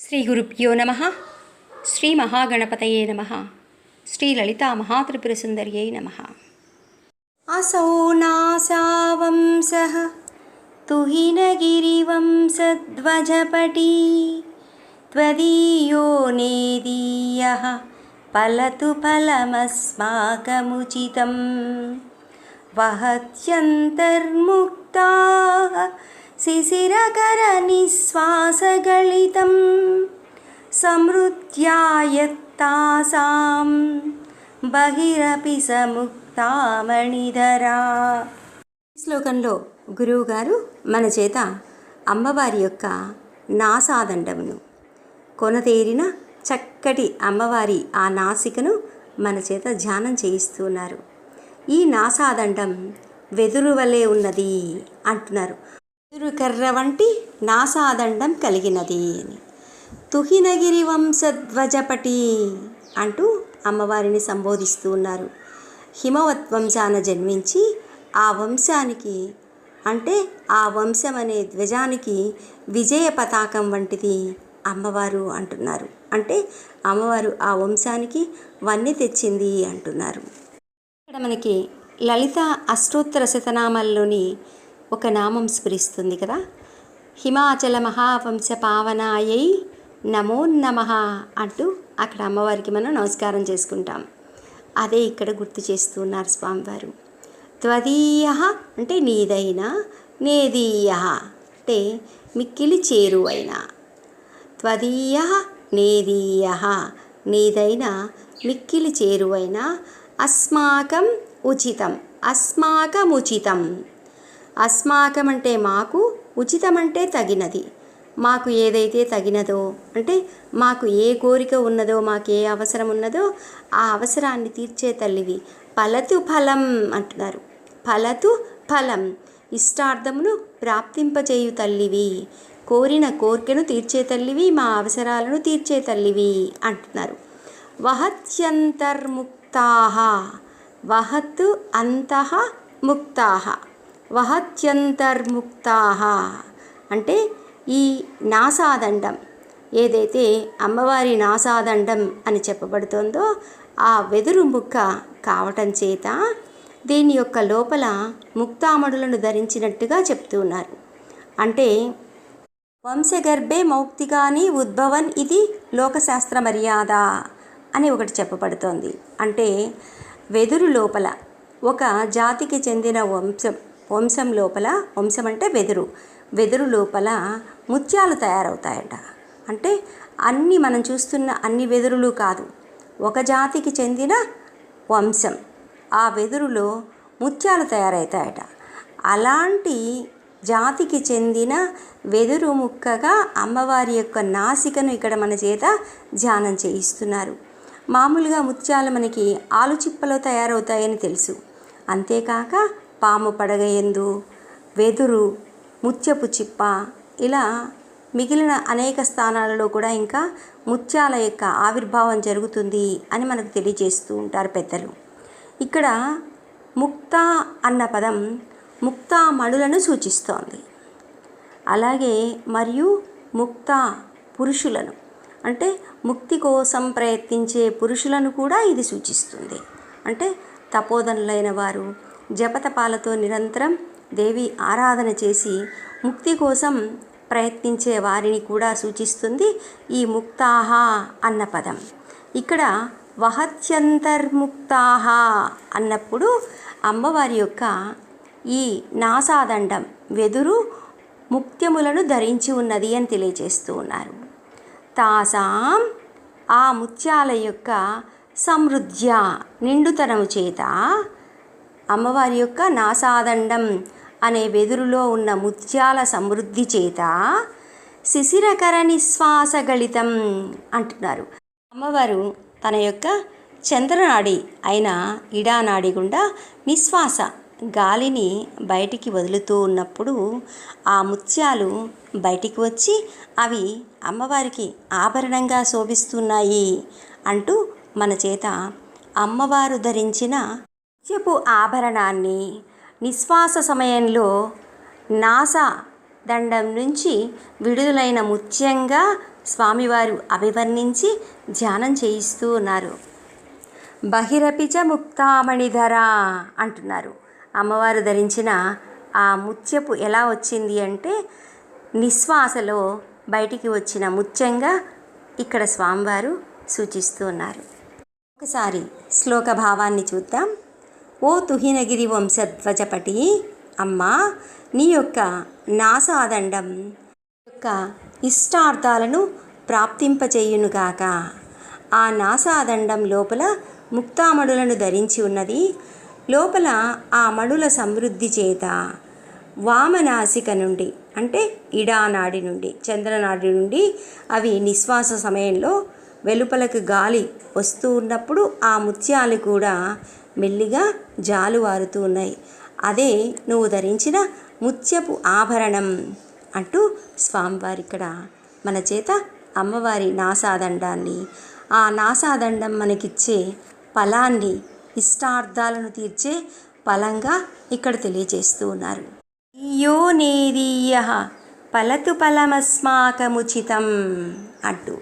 శ్రీ గురుభ్యో నమ శ్రీ మహాగణపతయే నమ శ్రీ లలితా మహాత్రిపురసుందర్యై నమ అసౌ నాసావంశः తుహినగిరివంశధ్వజపటీ त्वदीयो नेदीयः फलतु फलमस्माकमुचितं वहत्यन्तर्मुक्ताः शिशिरकरनिःश्वासगलितं समृद्ध्यायत्तासां బహిరపి సముక్తామణిధరా శ్లోకంలో గురువుగారు మన చేత అమ్మవారి యొక్క నాసాదండమును కొనతేరిన చక్కటి అమ్మవారి ఆ నాసికను మన చేత ధ్యానం చేయిస్తున్నారు ఈ నాసాదండం వెదురు వలె ఉన్నది అంటున్నారు కర్ర వంటి నాసాదండం కలిగినది అని. తుహినగిరి వంశధ్వజపటి అంటూ అమ్మవారిని సంబోధిస్తూ ఉన్నారు. హిమవత్ వంశాన జన్మించి ఆ వంశానికి అంటే ఆ వంశం అనే ధ్వజానికి విజయ పతాకం వంటిది అమ్మవారు అంటున్నారు. అంటే అమ్మవారు ఆ వంశానికి వన్నీ తెచ్చింది అంటున్నారు. ఇక్కడ మనకి లలిత అష్టోత్తర శతనామాల్లోని ఒక నామం స్ఫురిస్తుంది కదా. హిమాచల మహావంశ పావనాయై నమో నమ అంటూ అక్కడ అమ్మవారికి మనం నమస్కారం చేసుకుంటాం. అదే ఇక్కడ గుర్తు చేస్తున్నారు స్వామివారు. త్వదీయ అంటే నీదైన నేదీయ అంటే మిక్కిలి చేరువైన త్వదీయ నేదీయ నీదైన మిక్కిలి చేరువైన అస్మాకం ఉచితం అస్మాకముచితం. అస్మాకమంటే మాకు ఉచితం అంటే తగినది. మాకు ఏదైతే తగినదో అంటే మాకు ఏ కోరిక ఉన్నదో మాకు ఏ అవసరం ఉన్నదో ఆ అవసరాన్ని తీర్చే తల్లివి. ఫలతు ఫలం అంటున్నారు. ఫలతు ఫలం ఇష్టార్థమును ప్రాప్తింపచేయు తల్లివి. కోరిన కోరికను తీర్చే తల్లివి మా అవసరాలను తీర్చే తల్లివి అంటున్నారు. వహత్యంతర్ముక్తాహ వహత్ అంతః ముక్తాహ వహత్యంతర్ముక్తాహ అంటే ఈ నాసాదండం ఏదైతే అమ్మవారి నాసాదండం అని చెప్పబడుతోందో ఆ వెదురు ముక్క కావటం చేత దీని యొక్క లోపల ముక్తామడులను ధరించినట్టుగా చెప్తున్నారు అంటే వంశగర్భే మౌక్తిగాని ఉద్భవన్ ఇది లోకశాస్త్ర మర్యాద అని ఒకటి చెప్పబడుతోంది. అంటే వెదురు లోపల ఒక జాతికి చెందిన వంశం వంశం లోపల వంశం అంటే వెదురు. వెదురు లోపల ముత్యాలు తయారవుతాయట. అంటే అన్ని మనం చూస్తున్న అన్ని వెదురులు కాదు ఒక జాతికి చెందిన వంశం. ఆ వెదురులో ముత్యాలు తయారవుతాయట అలాంటి జాతికి చెందిన వెదురు ముక్కగా అమ్మవారి యొక్క నాసికను ఇక్కడ మన చేత ధ్యానం చేయిస్తున్నారు. మామూలుగా ముత్యాలు మనకి ఆలుచిప్పలో తయారవుతాయని తెలుసు. అంతేకాక పాము పడగయందు వెదురు ముత్యపు చిప్ప ఇలా మిగిలిన అనేక స్థానాలలో కూడా ఇంకా ముత్యాల యొక్క ఆవిర్భావం జరుగుతుంది అని మనకు తెలియజేస్తూ ఉంటారు పెద్దలు. ఇక్కడ ముక్త అన్న పదం ముక్తామణులను సూచిస్తోంది. అలాగే మరియు ముక్త పురుషులను అంటే ముక్తి కోసం ప్రయత్నించే పురుషులను కూడా ఇది సూచిస్తుంది. అంటే తపోధనులైన వారు జపతపాలతో నిరంతరం దేవి ఆరాధన చేసి ముక్తి కోసం ప్రయత్నించే వారిని కూడా సూచిస్తుంది ఈ ముక్తాహ అన్న పదం. ఇక్కడ వహత్యంతర్ముక్తాహ అన్నప్పుడు అమ్మవారి యొక్క ఈ నాసాదండం వెదురు ముత్యములను ధరించి ఉన్నది అని తెలియజేస్తూ ఉన్నారు. తాసాం ఆ ముత్యాల యొక్క సమృద్ధ్య నిండుతనము చేత అమ్మవారి యొక్క నాసాదండం అనే వెదురులో ఉన్న ముత్యాల సమృద్ధి చేత శిశిరకర నిశ్వాస గళితం అంటున్నారు. అమ్మవారు తన యొక్క చంద్రనాడి అయిన ఇడానాడి గుండా నిశ్వాస గాలిని బయటికి వదులుతూ ఉన్నప్పుడు ఆ ముత్యాలు బయటికి వచ్చి అవి అమ్మవారికి ఆభరణంగా శోభిస్తున్నాయి అంటూ మన చేత అమ్మవారు ధరించిన ముత్యపు ఆభరణాన్ని. నిశ్వాస సమయంలో నాసా దండం నుంచి విడుదలైన ముత్యంగా స్వామివారు అభివర్ణించి ధ్యానం చేయిస్తూ ఉన్నారు. బహిరపిచ ముక్తామణిధర అంటున్నారు. అమ్మవారు ధరించిన ఆ ముత్యపు ఎలా వచ్చింది అంటే నిశ్వాసలో బయటికి వచ్చిన ముత్యంగా ఇక్కడ స్వామివారు సూచిస్తూ ఉన్నారు. ఒకసారి శ్లోక భావాన్ని చూద్దాం. ఓ తుహినగిరి వంశధ్వజపటి అమ్మా నీ యొక్క నాసాదండం యొక్క ఇష్టార్థాలను ప్రాప్తింపచేయునుగాక ఆ నాసాదండం లోపల ముక్తామణులను ధరించి ఉన్నది. లోపల ఆ మణుల సమృద్ధి చేత వామనాసిక నుండి అంటే ఇడానాడి నుండి చంద్రనాడి నుండి అవి నిశ్వాస సమయంలో వెలుపలకు గాలి వస్తూ ఉన్నప్పుడు ఆ ముత్యాలు కూడా మెల్లిగా జాలువారుతూ ఉన్నాయి. అదే నువ్వు ధరించిన ముత్యపు ఆభరణం అంటూ స్వామివారి ఇక్కడ మన చేత అమ్మవారి నాసాదండాన్ని. ఆ నాసాదండం మనకిచ్చే ఫలాన్ని ఇష్టార్థాలను తీర్చే ఫలంగా ఇక్కడ తెలియజేస్తూ ఉన్నారు. యో నేదీయ ఫలతు ఫలమస్మాకముచితం అంటూ.